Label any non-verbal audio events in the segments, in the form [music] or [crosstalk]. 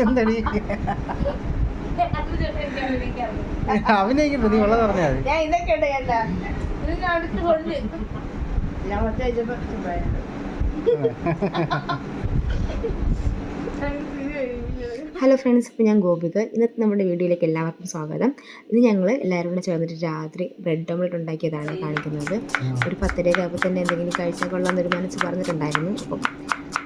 എന്തടി? അഭിനയിക്കുമ്പോ നീ വെള്ളം പറഞ്ഞാൽ മതി. ഞാൻ ഇതൊക്കെ ഉണ്ട് കേട്ടാ അടുത്ത് കൊണ്ട് ഞാൻ ഒറ്റ [laughs] ഹലോ ഫ്രണ്ട്സ് ഇപ്പോൾ ഞാൻ ഗോപിക. ഇന്നത്തെ നമ്മുടെ വീഡിയോയിലേക്ക് എല്ലാവർക്കും സ്വാഗതം. ഇത് ഞങ്ങൾ എല്ലാവരും കൂടെ ചേർന്നിട്ട് രാത്രി ബ്രെഡ് ഓംലെറ്റ് ഉണ്ടാക്കിയതാണ് കാണിക്കുന്നത്. ഒരു പത്തരയൊക്കെ ആകുമ്പോൾ തന്നെ എന്തെങ്കിലും കഴിച്ചാൽ കൊള്ളാം ഒരു മനസ്സ് പറഞ്ഞിട്ടുണ്ടായിരുന്നു. അപ്പം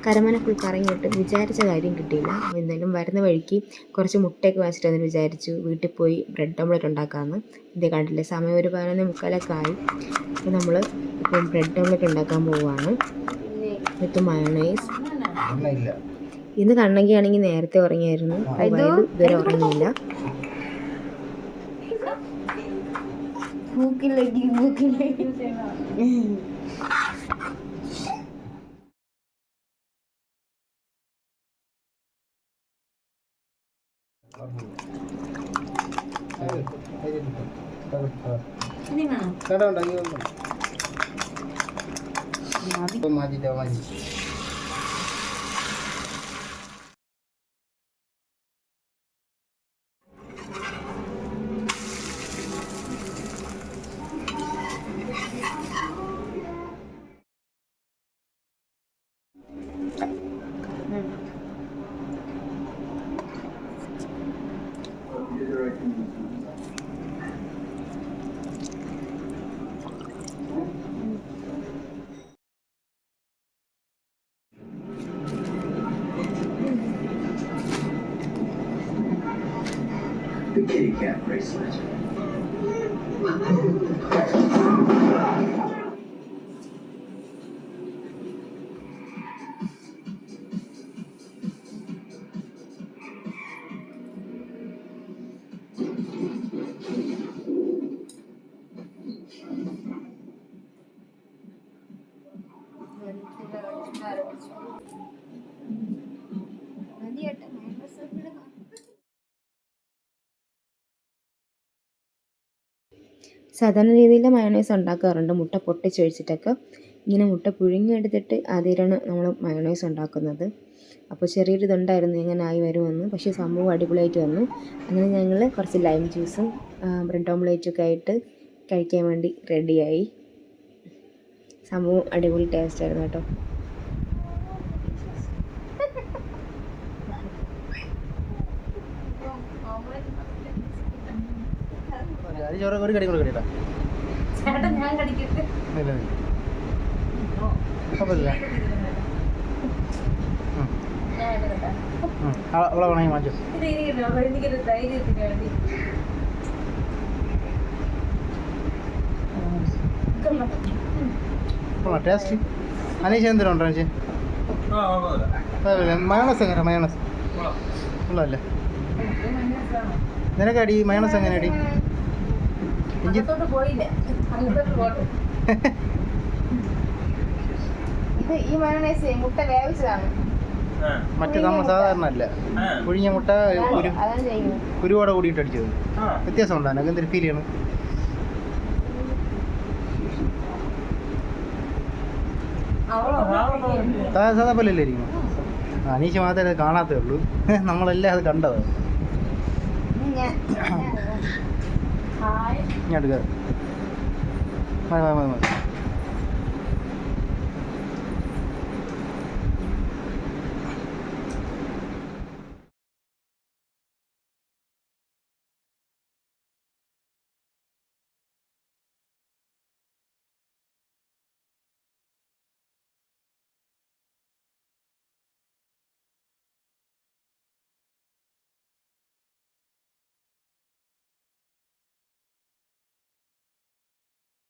കരമന ഫുൾ കറങ്ങിയിട്ട് വിചാരിച്ച കാര്യം കിട്ടിയില്ല. എന്തായാലും വരുന്ന വഴിക്ക് കുറച്ച് മുട്ടയൊക്കെ വാങ്ങിച്ചിട്ട് അതിന് വിചാരിച്ചു വീട്ടിൽ പോയി ബ്രെഡ് ഓംലെറ്റ് ഉണ്ടാക്കാമെന്ന് ഇതേ കണ്ടില്ല സമയം ഒരു പതിനൊന്ന് മുക്കാലൊക്കെ ആയി. അപ്പോൾ നമ്മൾ ഇപ്പം ബ്രെഡ് ഓംലെറ്റ് ഉണ്ടാക്കാൻ പോവുകയാണ് വിത്ത് മയോണൈസ് ഇല്ല ഇന്ന് കണ്ണകിയാണെങ്കിൽ നേരത്തെ ഉറങ്ങിയായിരുന്നു. ഇതുവരെ ഉറങ്ങിയില്ല മൂക്കിലേക്ക് മൂക്കിലേക്ക് കട ഉണ്ടാക്കി മാറ്റിട്ടോ മാറ്റി The kitty cat bracelet. സാധാരണ രീതിയിൽ മയോണൈസ് ഉണ്ടാക്കാറുണ്ട്. മുട്ട പൊട്ടിച്ചൊഴിച്ചിട്ടൊക്കെ ഇങ്ങനെ മുട്ട പുഴുങ്ങിയെടുത്തിട്ട് അതിലാണ് നമ്മൾ മയോണൈസ് ഉണ്ടാക്കുന്നത്. അപ്പോൾ ചെറിയൊരു ഇതുണ്ടായിരുന്നു ഇങ്ങനെ ആയി വരുമെന്ന്. പക്ഷേ സംഭവം അടിപൊളിയായിട്ട് വന്നു. അങ്ങനെ ഞങ്ങൾ കുറച്ച് ലൈം ജ്യൂസും ബ്രെഡ് ഓംലേറ്റും ഒക്കെ ആയിട്ട് കഴിക്കാൻ വേണ്ടി റെഡിയായി സംഭവം അടിപൊളി ടേസ്റ്റ് ആയിരുന്നു കേട്ടോ. അത് ചോറ് ഒരു കടി കൂടെ കടിയിട്ടാ ഞാൻ കടിക്കട്ടെ? ഇല്ല കുഴപ്പമില്ല. അവളെ വേണമെങ്കിൽ മാറ്റു ടേസ്റ്റ് അനീഷ് എന്തിനുണ്ടോ മയോണസ് എങ്ങനെ മയോണസ് ഉള്ളതല്ലേ നിനക്കടി മയോണസ് എങ്ങനെ അടി? ഇത് ഈ മയോണൈസ് മുട്ട വേവിച്ചതാണ്. മറ്റേ നമ്മൾ സാധാരണ അല്ല. പുഴിഞ്ഞ മുട്ട ഒരു കുരുവോടെ കൂടിയിട്ട് അടിച്ചത്. വ്യത്യാസം ഉണ്ടോ എനിക്ക് എന്തൊരു ഫീൽ ചെയ്യണം? സാധാ പോലെ അല്ലായിരിക്കും അനീഷ് മാത്രമേ അത് കാണാത്തേ ഉള്ളൂ. [laughs] നമ്മളെല്ലാം അത് കണ്ടത്. ഞാൻ ഹായ് ഞാൻ എടുക്കാം മതി മതി മതി മതി